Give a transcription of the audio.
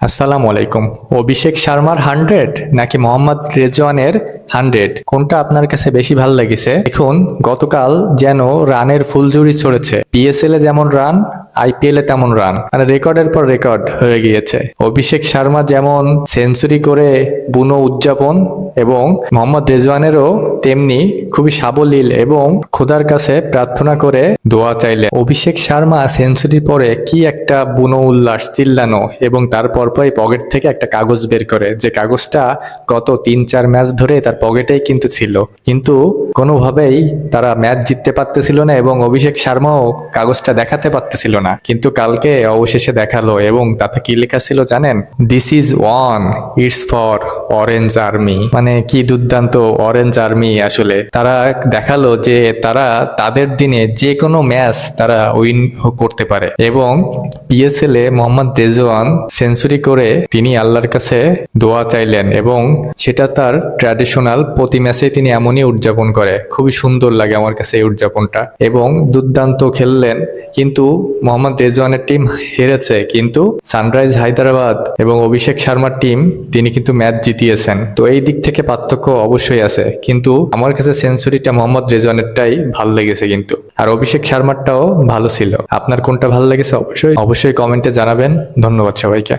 আসসালামু আলাইকুম। অভিষেক শর্মার হান্ড্রেড নাকি মোহাম্মদ রেজওয়ানের হান্ড্রেড কোনটা আপনার কাছে বেশি ভালো লেগেছে? দেখুন, গতকাল যেন রানের ফুলঝুরি ছড়েছে। পিএসএল এ যেমন রান আইপিএল এ তেমন রান। মানে রেকর্ডের পর রেকর্ড হয়ে গিয়েছে। অভিষেক শর্মা যেমন সেঞ্চুরি করে বুনো উদযাপন এবং মোহাম্মদ রেজওয়ানেরও তেমনি খুবই সাবলীল এবং খোদার কাছে প্রার্থনা করে দোয়া চাইলেন। অভিষেক শর্মা সেঞ্চুরির পরে কি একটা বুনো উল্লাস চিল্লানো এবং তারপর পরই পকেট থেকে একটা কাগজ বের করে। যে কাগজটা গত তিন চার ম্যাচ ধরে তার পকেটেই কিন্তু ছিল। কিন্তু কোনোভাবেই তারা ম্যাচ জিততে পারতেছিল না এবং অভিষেক শর্মাও কাগজটা দেখাতে পারতেছিল না। কিন্তু কালকে অবশেষে দেখাল এবং তাতে কি লেখা ছিল জানেন? This is one it's for orange army মানে কি দুর্দান্ত অরেঞ্জ আর্মি আসলে। তারা দেখাল যে তারা তাদের দিনে যে কোনো ম্যাচ তারা উইন করতে পারে। এবং পিএসএল এ মোহাম্মদ রেজওয়ান সেঞ্চুরি করে তিনি আল্লাহর কাছে দোয়া চাইলেন এবং সেটা তার ট্র্যাডিশনাল প্রতি ম্যাচে তিনি এমনই উদযাপন করে। খুবই সুন্দর লাগে আমার কাছে এই উদযাপনটা। এবং দুর্দান্ত খেললেন, কিন্তু মোহাম্মদ রেজওয়ানের টিম হেরেছে, কিন্তু সানরাইজ হায়দ্রাবাদ এবং অভিষেক শর্মার টিম তিনি কিন্তু ম্যাচ জিতিয়েছেন। তো এই দিক থেকে পার্থক্য অবশ্যই আছে, কিন্তু আমার কাছে সেঞ্চুরিটা মোহাম্মদ রেজওয়ানেরটাই ভালো লেগেছে কিন্তু। আর অভিষেক শর্মারটাও ভালো ছিল। আপনার কোনটা ভালো লেগেছে অবশ্যই অবশ্যই কমেন্টে জানাবেন। ধন্যবাদ সবাইকে।